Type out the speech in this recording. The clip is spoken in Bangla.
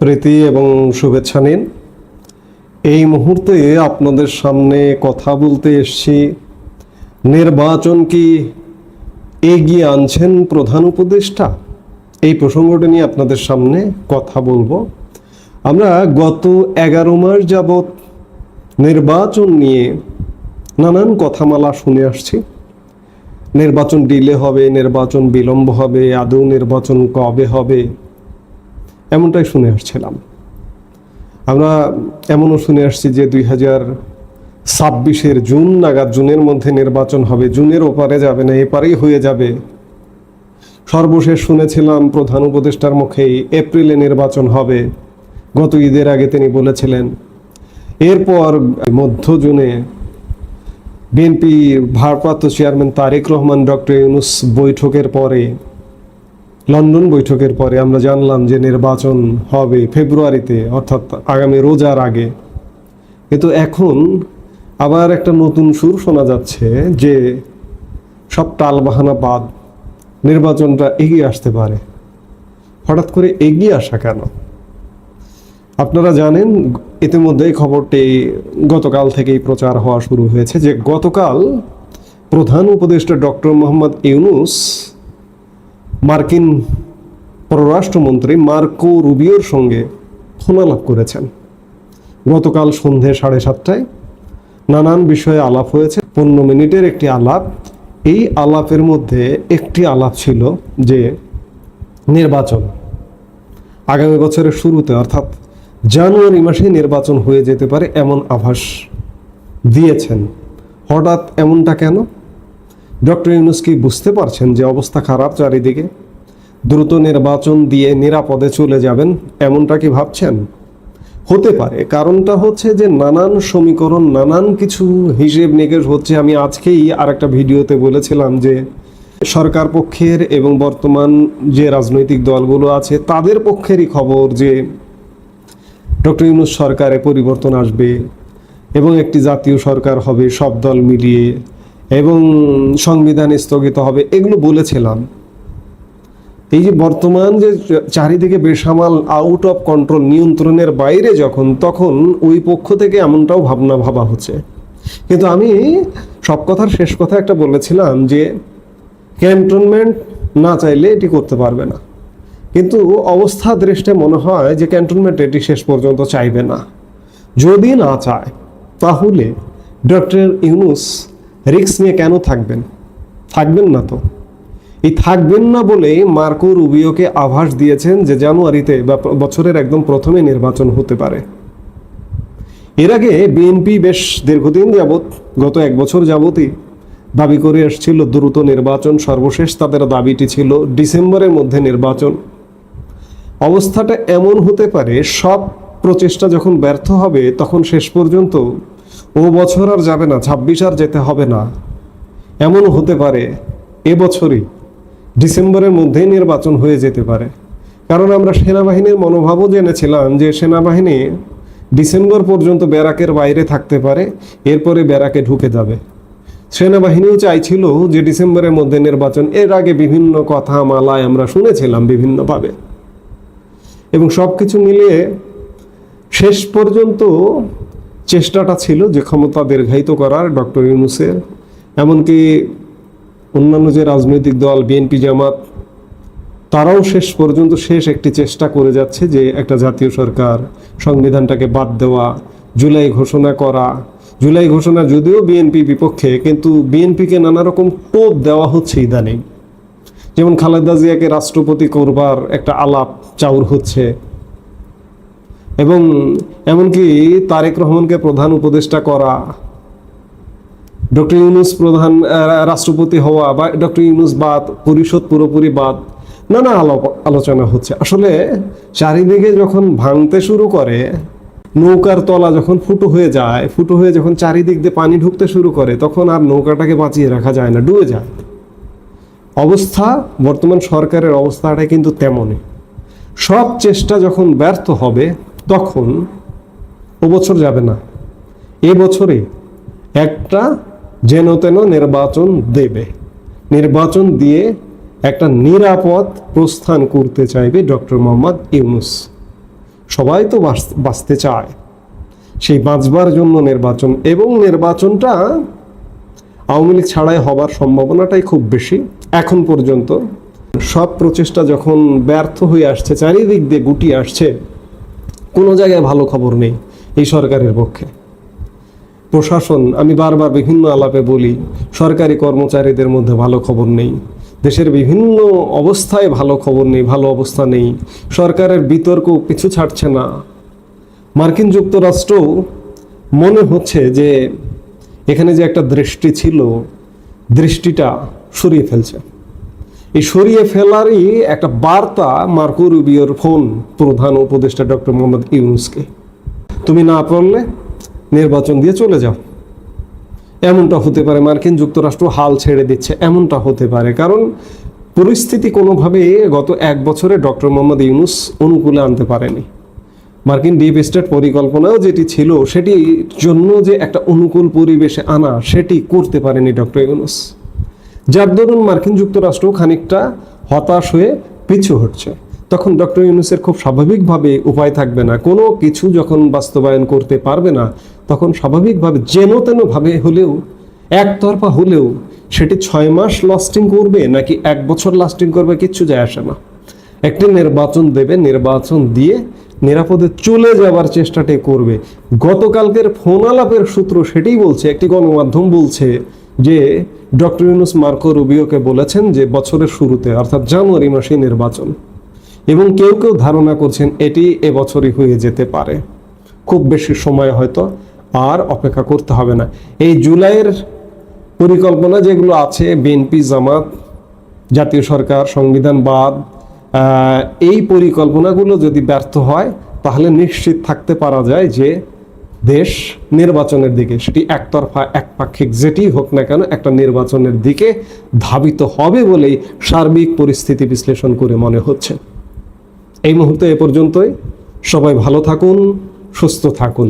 প্রীতি এবং শুভেচ্ছা নিন। এই মুহূর্তে আপনাদের সামনে কথা বলতে এসছি, নির্বাচন কি এগিয়ে আনছেন প্রধান উপদেষ্টা? এই প্রসঙ্গটা নিয়ে আপনাদের সামনে কথা বলব। আমরা গত এগারো মাস যাবৎ নির্বাচন নিয়ে নানান কথামালা শুনে আসছি। নির্বাচন ডিলে হবে, নির্বাচন বিলম্ব হবে, আদৌ নির্বাচন কবে হবে? এমনটাই শুনে আসছিলাম। আমরা এমনও শুনে আসছি যে দুই হাজার ছাব্বিশের জুন নাগাদ জুনের মধ্যে নির্বাচন হবে, জুনের ওপারে যাবে না, এপারেই হয়ে যাবে। সর্বশেষ শুনেছিলাম প্রধান উপদেষ্টার মুখেই এপ্রিলে নির্বাচন হবে। গত ঈদের আগে তিনি বলেছিলেন, এরপর মধ্য জুনে বিএনপি ভারপ্রাপ্ত চেয়ারম্যান তারেক রহমান ডক্টর ইউনুস বৈঠকের পরে লন্ডন বৈঠকের পরে আমরা জানলাম যে নির্বাচন হবে ফেব্রুয়ারিতে, অর্থাৎ আগামী রোজার আগে। কিন্তু এখন আবার একটা নতুন সুর শোনা যাচ্ছে যে সব টালবাহানা বাদ নির্বাচনটা এগিয়ে আসতে পারে। হঠাৎ করে এগিয়ে আসা কেন? আপনারা জানেন, ইতিমধ্যেই খবরটি গতকাল থেকেই প্রচার হওয়া শুরু হয়েছে যে গতকাল প্রধান উপদেষ্টা ডক্টর মোহাম্মদ ইউনুস মার্কিন পররাষ্ট্রমন্ত্রী মার্কো রুবিওর সঙ্গে ফোনালাপ করেছেন। গতকাল সন্ধে সাড়ে সাতটায় নানান বিষয়ে আলাপ হয়েছে। পনেরো মিনিটের একটি আলাপ। এই আলাপের মধ্যে একটি আলাপ ছিল যে নির্বাচন আগামী বছরের শুরুতে, অর্থাৎ জানুয়ারি মাসে নির্বাচন হয়ে যেতে পারে এমন আভাস দিয়েছেন। হঠাৎ এমনটা কেন? ডক্টর ইউনুস কি বুঝতে পারছেন যে অবস্থা খারাপ চারিদিকে? দ্রুত নির্বাচন দিয়ে নিরাপদে চলে যাবেন এমনটা কি ভাবছেন? হতে পারে। কারণটা হচ্ছে যে নানান সমীকরণ, নানান কিছু হিসেব নিকেশ হচ্ছে। আমি আজকেই আর একটা ভিডিওতে বলেছিলাম যে সরকার পক্ষের এবং বর্তমান যে রাজনৈতিক দলগুলো আছে, তাদের পক্ষেরই খবর যে ডক্টর ইউনুস সরকারে পরিবর্তন আসবে এবং একটি জাতীয় সরকার হবে, সব দল মিলিয়ে। এবং সংবিধান স্থগিত হবে, এগুলো বলেছিলাম। এই যে বর্তমান যে চারিদিকে বেসামাল আউট অফ কন্ট্রোল নিয়ন্ত্রণের বাইরে যখন, তখন ওই পক্ষ থেকে এমনটাও ভাবনা ভাবা হচ্ছে। কিন্তু আমি সব কথার শেষ কথা একটা বলেছিলাম যে ক্যান্টনমেন্ট না চাইলে এটি করতে পারবে না। কিন্তু অবস্থা দৃষ্টে মনে হয় যে ক্যান্টনমেন্ট এটি শেষ পর্যন্ত চাইবে না। যদি না চায়, তাহলে ডক্টর ইউনুস রিক্স নিয়ে কেন থাকবেন? থাকবেন না তো। এই থাকবেন না বলেই মার্কো রুবিওকে আভাস দিয়েছেন যে জানুয়ারিতে বা বছরের একদম প্রথমে নির্বাচন হতে পারে। এর আগে বিএনপি বেশ দীর্ঘদিন যাবৎ, গত এক বছর যাবতই দাবি করে এসেছিল দ্রুত নির্বাচন, সর্বশেষ তাদের দাবিটি ছিল ডিসেম্বরের মধ্যে নির্বাচন। অবস্থাটা এমন হতে পারে, সব প্রচেষ্টা যখন ব্যর্থ হবে, তখন শেষ পর্যন্ত ও বছর আর যাবে না, ছাব্বিশ আর যেতে হবে না। এমনও হতে পারে এবছরই ডিসেম্বরের মধ্যেই নির্বাচন হয়ে যেতে পারে। কারণ আমরা সেনাবাহিনীর মনোভাবও জেনেছিলাম যে সেনাবাহিনী ডিসেম্বর পর্যন্ত ব্যারাকের বাইরে থাকতে পারে, এরপরে ব্যারাকে ঢুকে যাবে। সেনাবাহিনীও চাইছিল যে ডিসেম্বরের মধ্যে নির্বাচন, এর আগে বিভিন্ন কথা মালায় আমরা শুনেছিলাম বিভিন্নভাবে। এবং সব কিছু মিলিয়ে শেষ পর্যন্ত চেষ্টাটা ছিল যে ক্ষমতা দীর্ঘায়িত করার ডক্টর ইউনুসের। এমনকি অন্যান্য যে রাজনৈতিক দল, বিএনপি, জামাত, তারাও শেষ পর্যন্ত শেষ একটি চেষ্টা করে যাচ্ছে যে একটা জাতীয় সরকার সংবিধানটাকে বাদ দেওয়া, জুলাই ঘোষণা করা। জুলাই ঘোষণা যদিও বিএনপি বিপক্ষে, কিন্তু বিএনপিকে নানা রকম টোপ দেওয়া হচ্ছে ইদানিং। যেমন খালেদা জিয়াকে রাষ্ট্রপতি করবার একটা আলাপ, চাউর হচ্ছে। এবং এমনকি তারেক রহমানকে প্রধান উপদেষ্টা করা, ডক্টর ইউনুস প্রধান রাষ্ট্রপতি হওয়া বা ডক্টর ইউনুস বাদ, পরিষদ পুরোপুরি বাদ, নানা আলো- আলোচনা হচ্ছে। আসলে চারিদিকে যখন ভাঙতে শুরু করে, নৌকার তলা যখন ফুটো হয়ে যায়, ফুটো হয়ে যখন চারিদিক দিয়ে পানি ঢুকতে শুরু করে, তখন আর নৌকাটাকে বাঁচিয়ে রাখা যায় না, ডুবে যায়। অবস্থা, বর্তমান সরকারের অবস্থাটা কিন্তু তেমনই। সব চেষ্টা যখন ব্যর্থ হবে তখন ও বছর যাবে না। এ বছরে একটা যেন তেন নির্বাচন দেবে। নির্বাচন দিয়ে একটা নিরাপদ প্রস্থান করতে চাইবে ডক্টর মোহাম্মদ ইউনুস। সবাই তো বাঁচ- বাঁচতে চায়। সেই বাঁচবার জন্য নির্বাচন এবং নির্বাচনটা আওয়ামী লীগ ছাড়াই হবার সম্ভাবনাটাই খুব বেশি। এখন পর্যন্ত সব প্রচেষ্টা যখন ব্যর্থ হয়ে আসছে, চারিদিক দিয়ে গুটি আসছে কোনো জায়গায় ভালো খবর নেই এই সরকারের পক্ষে। প্রশাসন, আমি বারবার বিভিন্ন আলাপে বলি, সরকারি কর্মচারীদের মধ্যে ভালো খবর নেই, দেশের বিভিন্ন অবস্থায় ভালো খবর নেই, ভালো অবস্থা নেই, সরকারের বিতর্ক পিছু ছাড়ছে না। মার্কিন যুক্তরাষ্ট্র মনে হচ্ছে যে এখানে যে একটা দৃষ্টি ছিল, দৃষ্টিটা সরিয়ে ফেলছে। এই সরিয়ে ফেলারই একটা বার্তা মার্কো রুবিওর ফোন প্রধান উপদেষ্টা ডক্টর মোহাম্মদ ইউনুসকে। তুমি না পারলে নির্বাচন দিয়ে চলে যাও। এমনটা হতে পারে মার্কিন যুক্তরাষ্ট্র হাল ছেড়ে দিচ্ছে, এমনটা হতে পারে। কারণ পরিস্থিতি কোনোভাবে গত এক বছরে ডক্টর মোহাম্মদ ইউনুস অনুকূলে আনতে পারেনি। মার্কিন ডিপ স্টেট পরিকল্পনাও যেটি ছিল, সেটির জন্য যে একটা অনুকূল পরিবেশে আনা, সেটি করতে পারেনি ডক্টর ইউনুস। যার দরুন মার্কিন যুক্তরাষ্ট্র খানিকটা হতাশ হয়ে পিছু হটছে। তখন ডক্টর ইউনুসের খুব স্বাভাবিকভাবে উপায় থাকবে না। কোনো কিছু যখন বাস্তবায়ন করতে পারবে না, তখন স্বাভাবিকভাবে যেন তেন ভাবে হলেও, একতরফা হলেও সেটি ছয় মাস লাস্টিং করবে নাকি এক বছর লাস্টিং করবে কিচ্ছু যায় আসে না। একটি নির্বাচন দেবে, নির্বাচন দিয়ে নিরাপদে চলে যাওয়ার চেষ্টাটি করবে। গতকালকের ফোন আলাপের সূত্র সেটাই বলছে, একটি গণমাধ্যম বলছে যে ডক্টর ইউনুস মার্কো রুবিওকে বলেছেন যে বছরের শুরুতে, অর্থাৎ জানুয়ারি মাসে নির্বাচন। এবং কেউ কেউ ধারণা করছেন এটি এবছরই হয়ে যেতে পারে। খুব বেশি সময় হয়তো আর অপেক্ষা করতে হবে না। এই জুলাইয়ের পরিকল্পনা যেগুলো আছে বিএনপি জামাত, জাতীয় সরকার, সংবিধানবাদ এই পরিকল্পনাগুলো যদি ব্যর্থ হয়, তাহলে নিশ্চিত থাকতে পারা যায় যে দেশ নির্বাচনের দিকে সেটি একতরফা, একপাক্ষিক যেটি হোক না কেন একটা নির্বাচনের দিকে ধাবিত হবে বলেই সার্বিক পরিস্থিতি বিশ্লেষণ করে মনে হচ্ছে। এই মুহূর্তে এ পর্যন্তই। সবাই ভালো থাকুন, সুস্থ থাকুন।